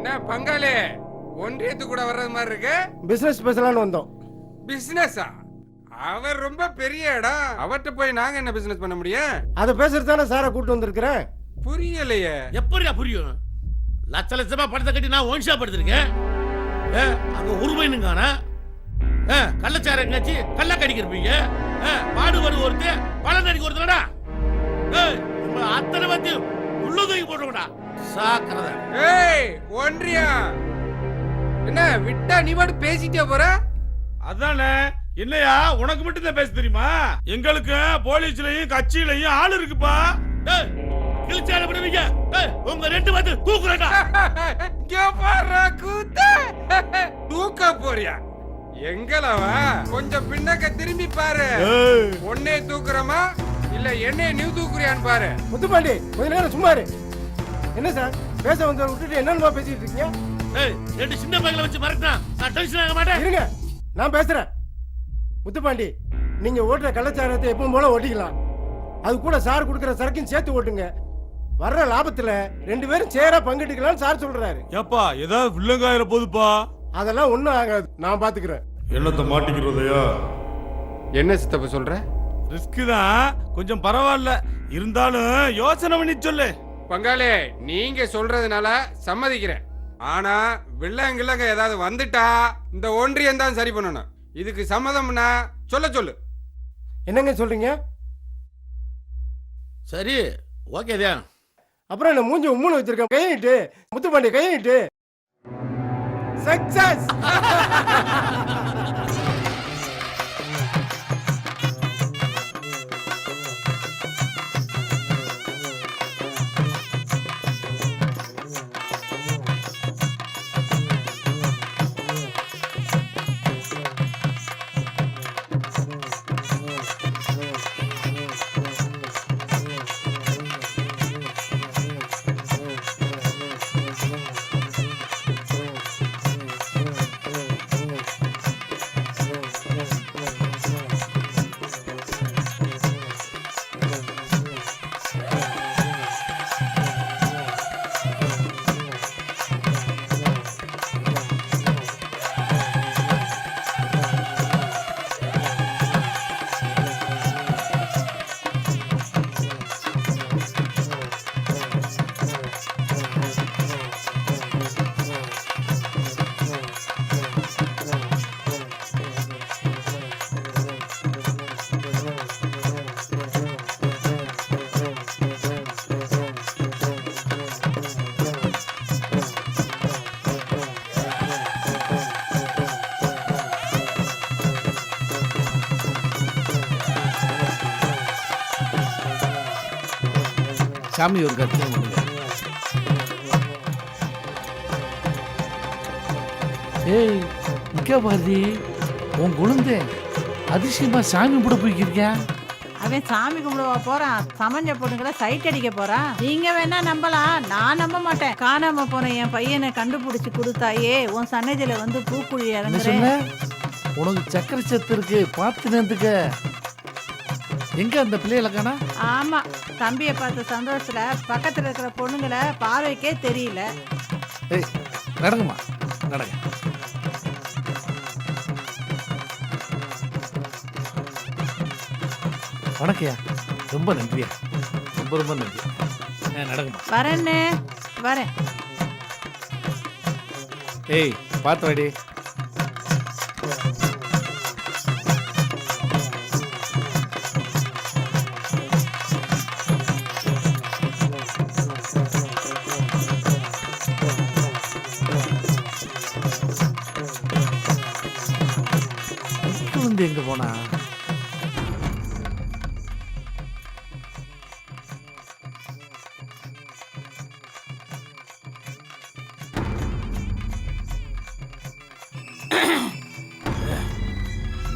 என்ன பங்காளி? ஒன்றியத்து கூட வர்றது மாதிரி இருக்கு. பிசினஸ் பேசலாம்னு வந்தோம். பிசினஸா அவர் ரொம்ப பெரிய இடம். அவர்கிட்ட போய் நாங்க என்ன பிசினஸ் பண்ண முடியும்? அதை பேசுறது தானே சாரை கூட்டு வந்திருக்கிறேன். புரியலையே. எப்படியா புரியும்? லட்ச லட்சமா படத்தை கட்டி நான் ஒன் ஷாப் எடுத்திருக்கேன். ஏ, அங்க உருமைனுங்கானா கள்ளச்சாரம் எங்காச்சு? கள்ள கடிக்கிறப்பீங்க பாடுபடு ஒருத்தர் பழம் கடிக்க ஒருத்தரடா உங்க அத்தனை பத்தி உள்ள தூக்கி சாக்கிறத ஏய் ஒன்றியம் என்ன விட்டா நீ பாட்டு பேசிட்டே போற? அதானே என்னையா உனக்கு மட்டும் தான் பேச தெரியுமா? எங்களுக்கு போலீஸ்லயும் கட்சியிலயும் ஆள் இருக்குப்பா. கிழிச்சார விடுவீங்க. உங்க ரெண்டு பேத்து தூக்குறடா பாருடா கூத்த. தூக்க போறியா? எங்களவா? கொஞ்சம் பின்னக்க திரும்பி பாரு. உன்னை தூக்குறமா? இல்ல என்னைய நீ தூக்குறியான்னு பாரு. முத்துப்பாண்டி கொஞ்ச நேரம் சும்மா இரு. என்ன சார் பேச வந்தவரை விட்டுட்டு என்னென்னமா பேசிட்டு இருக்கீங்க? ஏய், ரெண்டு சின்ன பையங்களை வச்சு மறக்கினா நான் டென்ஷன் ஆக மாட்டேன். இருங்க நான் பேசுறேன். முத்துப்பாண்டி நீங்க ஓட்டுற கள்ளச்சாரத்தை எப்பவும் போல ஓட்டிக்கலாம். அது கூட சார் கொடுக்குற சரக்கையும் சேர்த்து ஓட்டுங்க. வர்ற லாபத்துல ரெண்டு பேரும் சேரா பங்கிட்டுக்கலாம்னு சார் சொல்றாரு. ஏப்பா ஏதாவது வில்லங்காயிர போதுப்பா. அதெல்லாம் ஒண்ணும் ஆகாது. நான் பாத்துக்கிறேன். என்னத்தை மாட்டிக்கிறதையா? என்ன சித்தப்ப சொல்ற? ரிஸ்க் தான். கொஞ்சம் பரவாயில்ல. இருந்தாலும் யோசனை பண்ணி சொல்லு. பங்காளி நீங்க சொல்றதுனால சம்மதிக்கிறேன். ஆனா வில்லங்கில்லங்க ஏதாவது வந்துட்டா இந்த ஒன்றியம் தான் சரி பண்ணணும். இதுக்கு சம்மதம்னா சொல்ல சொல்லு. என்னங்க சொல்றீங்க? சரி ஓகே தான் அப்புறம் என்ன மூஞ்சி உம்முன்னு வச்சிருக்கேன் கையிட்டு முத்துப்பாண்டி கையிட்டு சக்சஸ் சாமி ஒரு கருத்து. ஏய் இங்க பாரதி உன் குழந்தை அதிசயமா சாமி கூட போய்க்கிருக்கேன் அவன் சாமி கும்பிடுவா போறான் சமஞ்ச பொண்ணுங்களை சைட் அடிக்க போறான் நீங்க வேணா நம்பலாம் நான் நம்ப மாட்டேன். காணாம போன என் பையனை கண்டுபிடிச்சு கொடுத்தாயே உன் சன்னதியில வந்து பூக்குழி இறங்குறேன். உனக்கு சக்கரை சத்து இருக்கு. பார்த்து நேர்ந்துக்க. எங்க அந்த பிள்ளைகளை காணா ஆமா தம்பியை பார்த்த சந்தோஷத்துல பக்கத்துல இருக்கிற பொண்ணுங்களை பார்வைக்கே தெரியல. ஏய் நடங்கம்மா நடங்க வணக்கம்யா ரொம்ப நன்றியா. ரொம்ப ரொம்ப நன்றி ஆ, நடங்கம்மா வரேன்னு. வரேன். ஏய் பார்த்து வாடி குழந்தை எங்க போனா?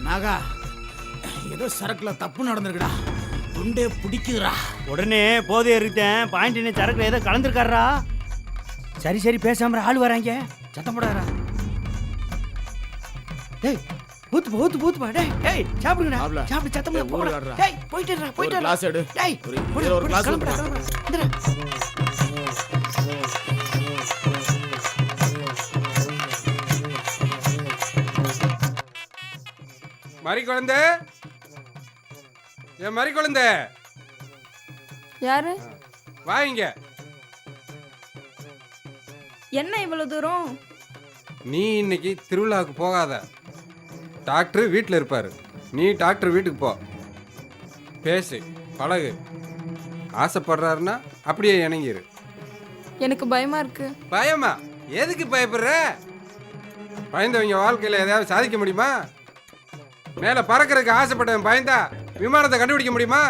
நாகா ஏதோ சரக்குல தப்பு நடந்திருக்குடா. துண்டே பிடிக்குதுடா. உடனே போதை இருக்கேன் பாயிண்ட் சரக்குல ஏதோ கலந்துருக்காரா சரி சரி பேசாம ஆள் வராங்க. சத்தம் போடாதடா. டேய் பூத்து புத்து பூத்து பா. டேய் டேய் சாப்பிடுங்கடா. சாப்பிடு சத்தமா போடா. டேய் போயிட்டேடா போயிட்டேடா கிளாஸ் எடு. டேய் ஒரு கிளாஸ் கிளம்புடா கிளம்புடா. குழந்தை. ஏ மரி குழந்தை. யாரு? வா என்ன இவ்வளவு தூரம்? நீ இன்னைக்கு திருவிழாவுக்கு போகாத. டாக்டர் வீட்டில் இருப்பாரு. நீ டாக்டர் வீட்டுக்கு போ. பேசு பழகு. ஆசைப்படுறாருன்னா அப்படியே இணங்கிரு. எனக்கு பயமா இருக்கு. பயமா? எதுக்கு பயப்படுற? பயந்தவங்க வாழ்க்கையில் எதையாவது சாதிக்க முடியுமா? மேலே பறக்கிறதுக்கு ஆசைப்பட்டவன் பயந்தா விமானத்தை கண்டுபிடிக்க முடியுமா?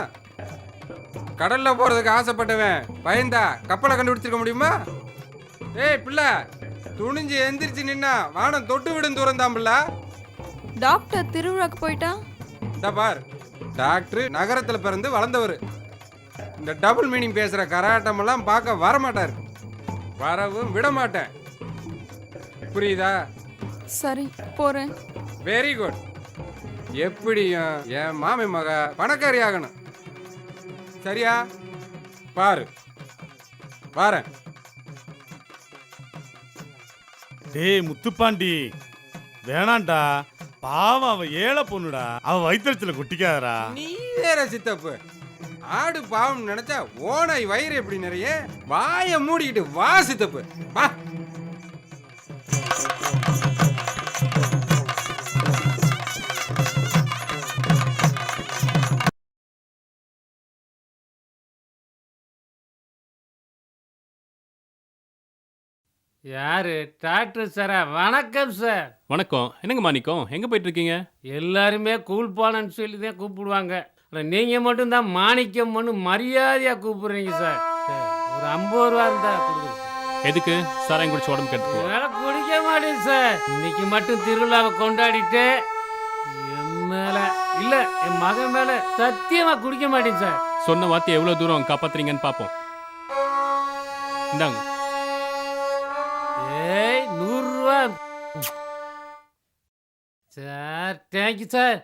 கடல்ல போறதுக்கு ஆசைப்பட்டவன் பயந்தா கப்பலை கண்டுபிடிச்சிருக்க முடியுமா? ஏய் பிள்ளை துணிஞ்சு எந்திரிச்சு நின்னா வானம் தொட்டு விடும் தூரம் தான் பிள்ளை. டாக்டர் திருவிழாக்கு போயிட்டா? இந்த பார். டாக்டர் நகரத்துல பிறந்து வளர்ந்தவர். இந்த டபுள் மீனிங் பேசுற கராட்டமெல்லாம் பார்க்க வர மாட்டார் வரவும் விட மாட்டேன் புரியுதா? சரி போறேன். வெரி குட் எப்படியும் என் மாமி மக பணக்காரி ஆகணும். சரியா? பாரு. வாரேன். டேய் முத்துப்பாண்டி. வேணாம்டா பாவம் அவ ஏழை பொண்ணுடா. அவ வயிற்றுல குட்டிக்காதரா நீ வேற சித்தப்பு. ஆடு பாவம் நினைச்சா ஓனாய் வயிறு எப்படி நிறைய? வாயை மூடிக்கிட்டு வா சித்தப்பு. வா. யாரு? டாக்டர் சாரா வணக்கம் சார் வணக்கம். என்னங்க மாணிக்கம் எங்க போயிட்டு இருக்கீங்க எல்லாருமே கூழ்பானன்னு சொல்லி தான் கூப்பிடுவாங்க. ஆனால் நீங்கள் மட்டும்தான் மாணிக்கம்னு மரியாதையாக கூப்பிடுறீங்க சார் சார், ஒரு ஐம்பது ரூபா இருந்தா கொடுங்க எதுக்கு? சாராயம் குடிச்சு உடம்பு கெடுத்துக்கோ. வேலை குடிக்க மாட்டேன் சார் இன்னைக்கு மட்டும் திருவிழாவை கொண்டாடிட்டு என் மேல இல்ல என் மகன் மேல சத்தியமா குடிக்க மாட்டேன் சார் சொன்ன வார்த்தை எவ்வளவு தூரம் காப்பாத்துறீங்கன்னு பாப்போம். இந்தாங்க. சார் தேங்க்யூ சார்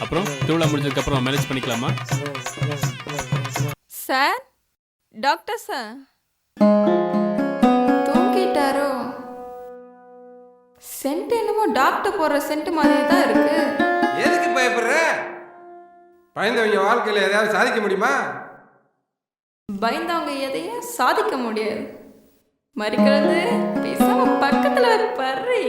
அப்புறம் திருவிழா முடிஞ்சதுக்கு அப்புறம் மேனேஜ் பண்ணிக்கலாமா? சார் டாக்டர் சார் தூங்கிட்டாரோ? சென்ட் என்னமோ டாக்டர் போடுற சென்ட் மாதிரி தான் இருக்கு. எதுக்கு பயப்படுற பயந்தவங்க வாழ்க்கையில் எதையாவது சாதிக்க முடியுமா? பயந்தவங்க எதையும் சாதிக்க முடியாது. மறிக்கிறது பேசாம பக்கத்துல பர்றி.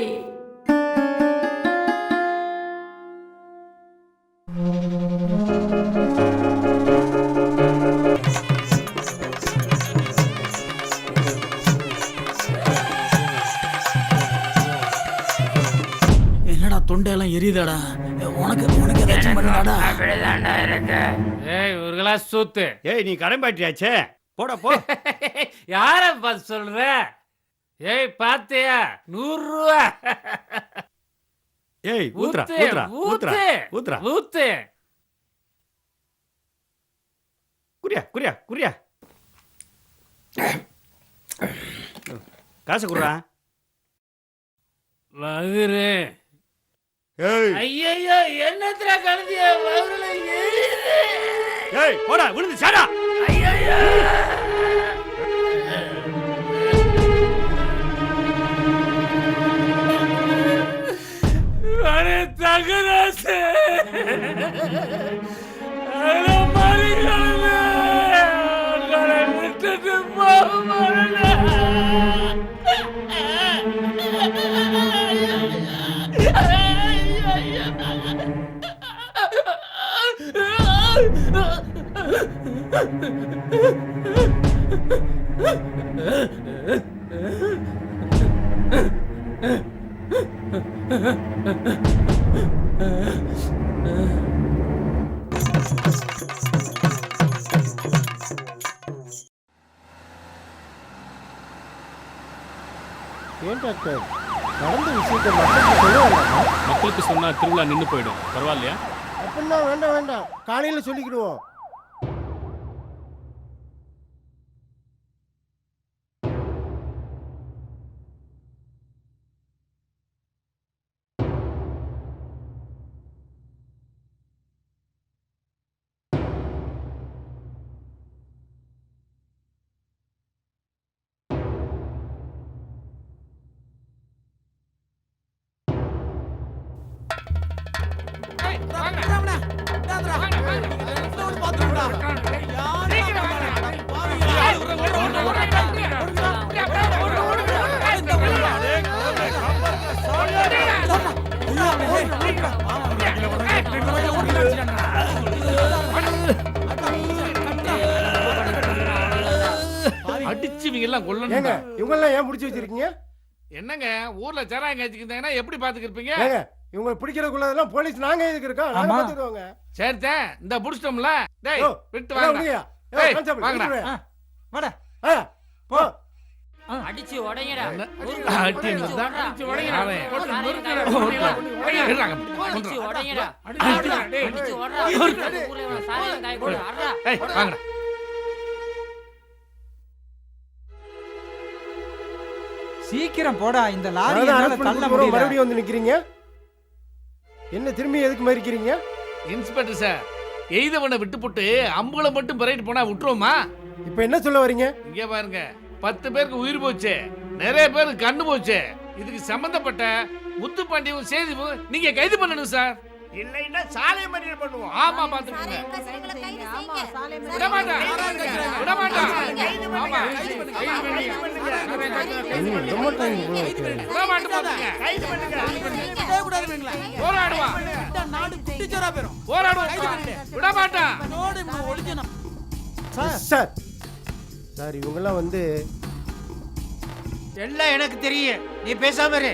என்னடா தொண்டையெல்லாம் எரியுதாடா? உனக்கு உனக்கு ஏதாச்சும் பண்ணுடாடா ஏய் ஒரு கிளாஸ் சூத்து. ஏய் நீ கடன் பாட்டியாச்சே? போடா போ. யார பார்த்து சொல்ற ஏய் பாத்தியா? நூறு ரூபா ஏய் ஊத்ரா ஊத்து, ஊத்ரா ஊத்ரா ஊத்து, ஊத்ரா ஊத்து. குரியா குரியா குரியா காசு குடுறா. வகுரு ஐயோ என்னத்துல கலந்திய வகுருல எரியுது. ஏய் போடா விழுந்து சாடா. ஐயோ அடே தகராசு. அட மறிக்கணுமே அட விட்டுட்டு போக ஏன் டாக்டர் நடந்த விஷயத்தை மக்களுக்கு சொல்ல வேண்டாமா மக்களுக்கு சொன்னா திருவிழா நின்னு போயிடும். பரவாயில்லையா? அப்படின்னா வேண்டாம் வேண்டாம். காலையில் சொல்லிக்கிடுவோம். அடிச்சு இவங்க எல்லாம் ஏங்க கொல்லணும் இவங்கெல்லாம் ஏன் பிடிச்சி வச்சிருக்கீங்க? என்னங்க ஊர்ல வச்சுக்கிட்டாங்கன்னா எப்படி பாத்துக்கிருப்பீங்க? இவங்க பிடிக்கிறதுக்குள்ளதெல்லாம் போலீஸ் நாங்க எதுக்கு இருக்கோம்? நாங்க ஆமா. பாத்துக்குவோங்க சரிதான் இந்த புடிச்சிட்டோம்ல. டேய் ஓ, விட்டு எல்லாம் வாங்க. ஏய், வாங்கடா. வாடா. ஆ, போ. அடிச்சு அடி இருந்தா அடிச்சு உடைங்கடா. போட்டு நொறுக்குடா. போட்டு இருறாங்க. அடிச்சு உடைங்கடா அடிச்சுடா, டேய். அடிச்சு உடறா ஊர்ல இவன் சாராயம் காய போடு அறா ஏய், வாங்கடா. சீக்கிரம் போடா. இந்த லாரி என்னால தள்ள முடியல. மறுபடியும் வந்து நிக்கிறீங்க? என்ன திரும்பி எதுக்கு மறிக்கிறீங்க? இன்ஸ்பெக்டர் சார் எய்தவனை விட்டு போட்டு அம்புகளை மட்டும் பிறகு போனா விட்டுருவோமா? இப்ப என்ன சொல்ல வரீங்க? இங்க பாருங்க பத்து பேருக்கு உயிர் போச்சு நிறைய பேருக்கு கண்ணு போச்சு இதுக்கு சம்பந்தப்பட்ட முத்துப்பாண்டியும் செய்தி நீங்க கைது பண்ணணும் சார் இல்லைன்னா சாலை மறியல் பண்ணுவோம். ஆமா பாத்துக்கோங்க விட மாட்டேன் விட மாட்டேன் ஆமா இன்னும் விட மாட்டாங்க போல இருக்கு. விட மாட்டேன் பாத்துங்க போராடுவா போராடுவா விட மாட்டான் சார் சார் இவங்கெல்லாம் வந்து எல்லாம் எனக்கு தெரியும் நீ பேசாம இரு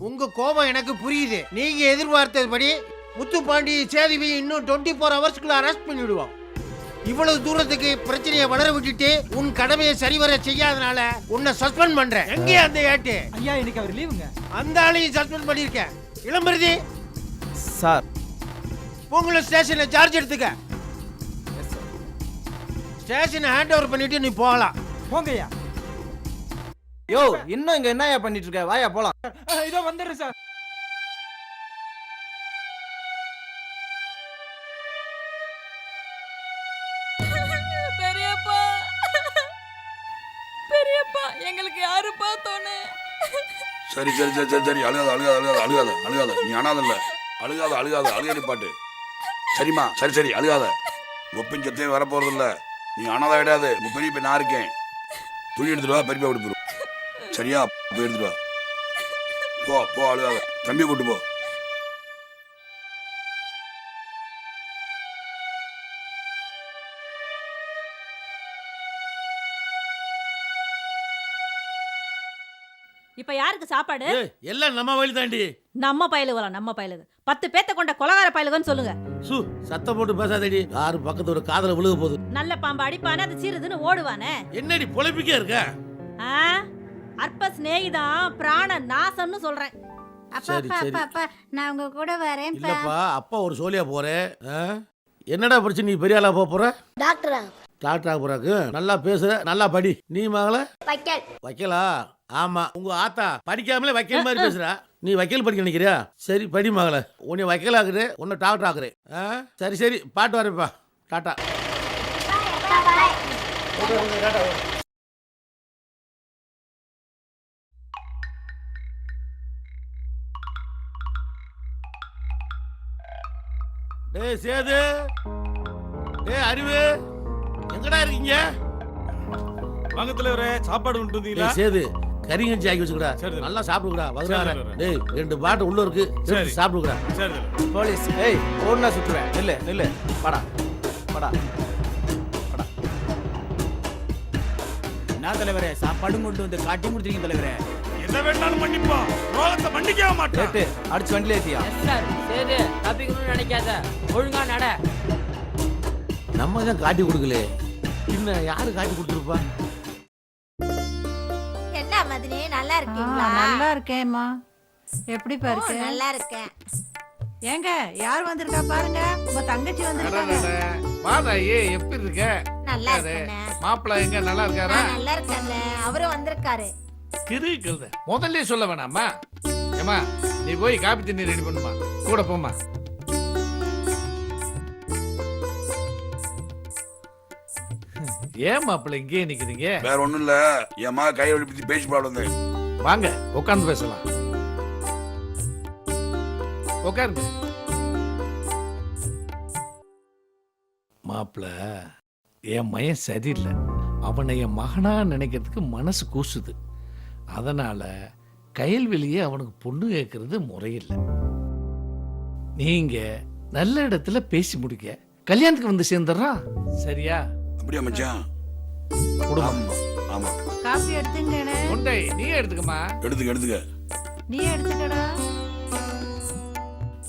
உங்க கோபம் எனக்கு புரியுது நீங்க எதிர்பார்த்தபடி முத்துப்பாண்டி சேதிவி இன்னும் டுவெண்ட்டி ஃபோர் ஹவர்ஸ்க்குள்ள அரெஸ்ட் பண்ணிடுவோம் இவ்வளவு தூரத்துக்கு பிரச்சனையை வளர விட்டுட்டு உன் கடமையை சரிவர செய்யாதனால உன்னை சஸ்பெண்ட் பண்றேன். எங்கே அந்த ஏட்டு? ஐயா இன்னைக்கு அவர் லீவுங்க அந்த ஆளையும் சஸ்பெண்ட் பண்ணிருக்கேன் இளம்பருதி சார். உங்களை ஸ்டேஷன்ல சார்ஜ் எடுத்துக்க. ஸ்டேஷனை ஹேண்ட் ஓவர் பண்ணிட்டு நீ போகலாம். போங்கய்யா யோ இன்னும் இங்க என்னய்யா பண்ணிட்டு இருக்க? வாயா போலாம். இதோ வந்துடுறேன் சார். யாருப்பா சரி சரி சரி சரி சரி அழுகாத அழுகாத அழுகாத அழுகாத அழுகாத. நீ அனாதல்ல. அழுகாத அழுகாத அழுகாடி பாட்டு. சரிம்மா சரி சரி அழுகாத. ஒப்பின் சத்தையும் வரப்போறது இல்ல நீ அனாதா கிடையாது உங்க பெரிய போய் நான் இருக்கேன். துணி எடுத்துட்டு வா பெரிய விட்டு போயிடும் சரியா போய் எடுத்துட்டு வா. போ போ அழுகாத. தம்பி கூட்டு போ. இப்ப யாருக்கு சாப்பாடு? எல்லாம் நம்ம வழி தாண்டி. நம்ம பயலுகளா நம்ம பயலுக. பத்து பேத்த கொண்ட கொலகார பயலுகன்னு சொல்லுங்க. சு சத்தம் போட்டு பேசாதடி. யாரு பக்கத்து ஒரு காதல விழுக போகுது? நல்ல பாம்பு அடிப்பானே அது சீருதுன்னு ஓடுவானே. என்னடி பொழப்பிக்கே இருக்க? ஆ? அற்ப சிநேகிதான் பிராண நாசம்னு சொல்றேன். சரி சரி. நான் உங்க கூட வரேன் இல்லப்பா அப்பா ஒரு சோழியா போறேன் ஆ? என்னடா பிரச்சனை நீ பெரிய ஆளா போக போற? டாக்டரா. டாக்டர் போறாக்கு. நல்லா பேசுற நல்லா படி. நீ மகள? வைக்கல். வைக்கலா? ஆமா. உங்க ஆத்தா படிக்காமலே வைக்கல் மாதிரி பேசுறா. நீ வக்கீல் படிக்க நினைக்கிறியா? சரி படி மகள. உன்னை வக்கீல் ஆக்குறேன் உன்னை டாக்டர் ஆக்குறேன் ஆ? சரி சரி. பாட்டு வரேன்ப்பா. டாட்டா. டேய் சேது. டேய் அறிவு எங்கடா இருக்கீங்க? வாங்க தலைவரே சாப்பாடு கொண்டு வந்தீங்களா? டேய் சேது கறிங்கஞ்சி ஆக்கி வச்சுக்கடா. சரி. நல்லா சாப்பிடுங்கடா. சரி, சரி. டேய் ரெண்டு பாட்டு உள்ள இருக்கு. சரி. எடுத்து சாப்பிடுங்கடா. சரி. போலீஸ் ஏய் ஒன்னா சுத்துவேன் நில்லு நில்லு. படா படா என்ன தலைவரே? சாப்பாடும் கொண்டு வந்து காட்டி கொடுத்துருக்கீங்க தலைவரே. என்ன வேணாலும் மன்னிப்போம் ரோகத்தை மன்னிக்கவே மாட்டேன் அடிச்சு வண்டியில ஏத்தியா? சரி தப்பிக்கணும்னு நினைக்காத. ஒழுங்கா நட. நம்ம தான் காட்டி கொடுக்கல இன்னும் யாரு காட்டி கொடுத்துருப்பா? நல்லா நல்லா இருக்கேம்மா எப்படிப்பா இருக்கு? நல்லா இருக்கேன் ஏங்க யார் வந்திருக்கா பாருங்க? உங்க தங்கச்சி வந்திருக்காங்க. வாடா ஏ எப்படி இருக்க? நல்லா யாரு? மாப்பிள்ளை எங்க நல்லா இருக்காரா? நல்லா இருக்கேன் அவரும் வந்திருக்காரு. கிருக்கிறது முதல்ல சொல்ல வேணாமா? ஏமா நீ போய் காப்பி தண்ணி ரெடி பண்ணுமா? கூட போமா ஏன் மாப்பிள்ளை இங்கே நிக்கிறீங்க? வேற ஒண்ணும் இல்ல. என் மக கையை பத்தி பேசி பாடு வந்தேன். வாங்க உட்காந்து பேசலாம். உட்காருங்க. மாப்பிள என் மயன் சரியில்லை. அவனை என் மகனா நினைக்கிறதுக்கு மனசு கூசுது. அதனால கயல்வெளியே அவனுக்கு பொண்ணு கேட்கறது முறையில்லை. நீங்க நல்ல இடத்துல பேசி முடிக்க. கல்யாணத்துக்கு வந்து சேர்ந்துடுறான் சரியா? அப்படியா மச்சான்? ஆமா ஆமா. காப்பி எடுத்துங்கண்ணே. கொண்டை நீ எடுத்துக்கமா எடுத்துக்க எடுத்துக்க. நீ எடுத்துக்கடா.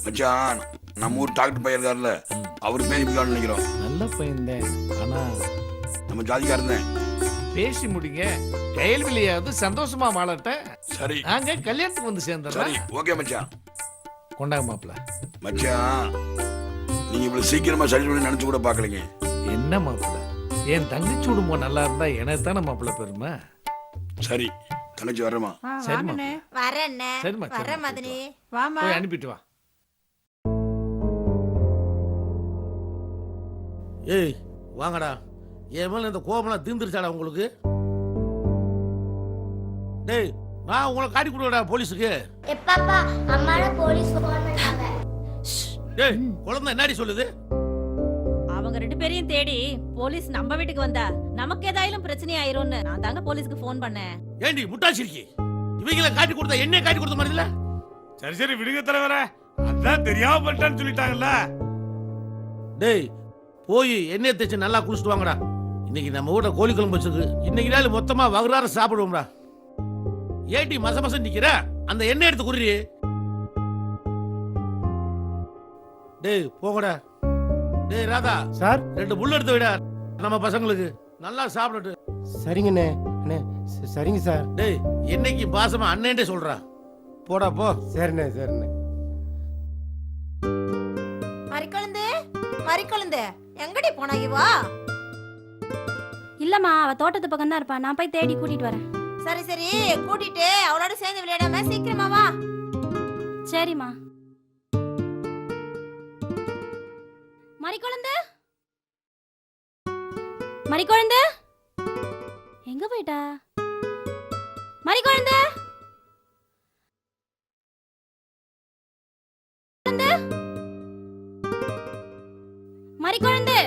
மச்சான் நம்ம ஊர் டாக்டர் பையன் இருக்காருல்ல அவர் பேர் இப்படிதான் நினைக்கிறோம். நல்ல பையன்தான் ஆனா நம்ம ஜாதிக்காரன் தான் பேசி முடிங்க. கயல்வெளியாவது சந்தோஷமா வாழட்ட. சரி. நாங்க கல்யாணத்துக்கு வந்து சரி சேர்ந்துடுறோம் ஓகே மச்சான். கொண்டாங்க மாப்பிள மச்சான் நீங்க இவ்வளவு சீக்கிரமா சரி பண்ணி நினைச்சு கூட பாக்கலீங்க என்ன மாப்பிள என் தங்கச்சி குடும்பம் நல்லா இருந்தா எனக்கு தானே மாப்பிள பெருமை? சரி தங்கச்சி வரமா சரிம்மா. வாங்கண்ணே. வரேண்ணே. சரிம்மா, வரேன் சரிம்மா, மதனி. வாமா போய் அனுப்பிட்டு வா. ஏய் வாங்கடா. என் மேல இந்த கோபம்லாம் தீர்ந்துருச்சாடா உங்களுக்கு? டேய் நான் உங்களை காட்டி கொடுக்கடா போலீஸுக்கு. எப்பாப்பா அம்மாட போலீஸ் போன் பண்ணாங்க டேய் குழந்தை என்னடி சொல்லுது? ரெண்டு பேரையும் தேடி போலீஸ் நம்ம வீட்டுக்கு வந்தா நமக்கு ஏதாயிலும் பிரச்சனை ஆயிரும்னு நான் தாங்க போலீஸ்க்கு ஃபோன் பண்ணேன். ஏண்டி முட்டாச்சிருக்கி இவங்கள காட்டி கொடுத்தா என்ன காட்டி கொடுத்த மாதிரி இல்ல? சரி சரி விடுங்க தலைவரே. அதான் தெரியாம பண்ணிட்டான்னு சொல்லிட்டாங்கல்ல. டேய் போய் எண்ணெய் தேய்ச்சி நல்லா குளிச்சுட்டு வாங்கடா. இன்னைக்கு நம்ம வீட்ல கோழி குழம்பு வச்சிருக்கு. இன்னைக்கு நாள் மொத்தமா வகுறார சாப்பிடுவோம்டா. ஏடி மச மசம் நிக்கிற? அந்த எண்ணெய் எடுத்து குடுறி. டேய் போங்கடா. டேய் ராதா. சார்? ரெண்டு புல் எடுத்து விட. நம்ம பசங்களுக்கு நல்லா சாப்பிடட்டு. சரிங்கண்ணே. அண்ணே ச- சரிங்க சார். டேய் என்னைக்கு பாசமா அண்ணன்டே சொல்றா. போடா போ. சரிண்ணே சரிண்ணே. மறிக்கொழுந்து மறிக்கொழுந்து. எங்கடி போனா இவா? இல்லம்மா அவ தோட்டத்து பக்கம் தான் இருப்பா. நான் போய் தேடி கூட்டிட்டு வரேன். சரி சரி. கூட்டிட்டு அவளோட சேர்ந்து விளையாடாம சீக்கிரமா வா. சரிம்மா. மறிக்குழந்த. மறிக்குழந்த. எங்க போயிட்டா? மறிக்குழந்த. மறிக்குழந்து.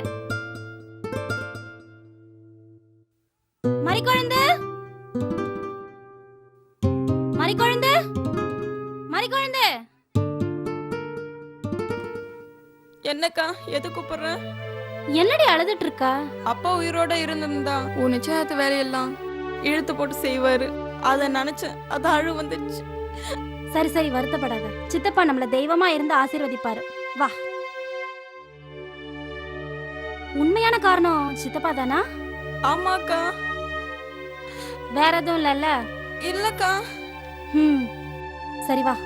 மறிக்குழந்து. மறிக்குழந்து. மறிக்குழந்து. என்னக்கா? எது கூப்பிடுற? என்னடி அழுதுட்டு இருக்கா அப்பா உயிரோட இருந்திருந்தா உன் நிச்சயத்து வேலையெல்லாம் இழுத்து போட்டு செய்வாரு. அத நினைச்சேன். அது அழு வந்துச்சு சரி சரி வருத்தப்படாத. சித்தப்பா நம்மள தெய்வமா இருந்து ஆசீர்வதிப்பாரு. வா. உண்மையான காரணம் சித்தப்பா தானா? ஆமாக்கா. வேற எதுவும் இல்லல்ல? இல்லக்கா. ம். சரி வா.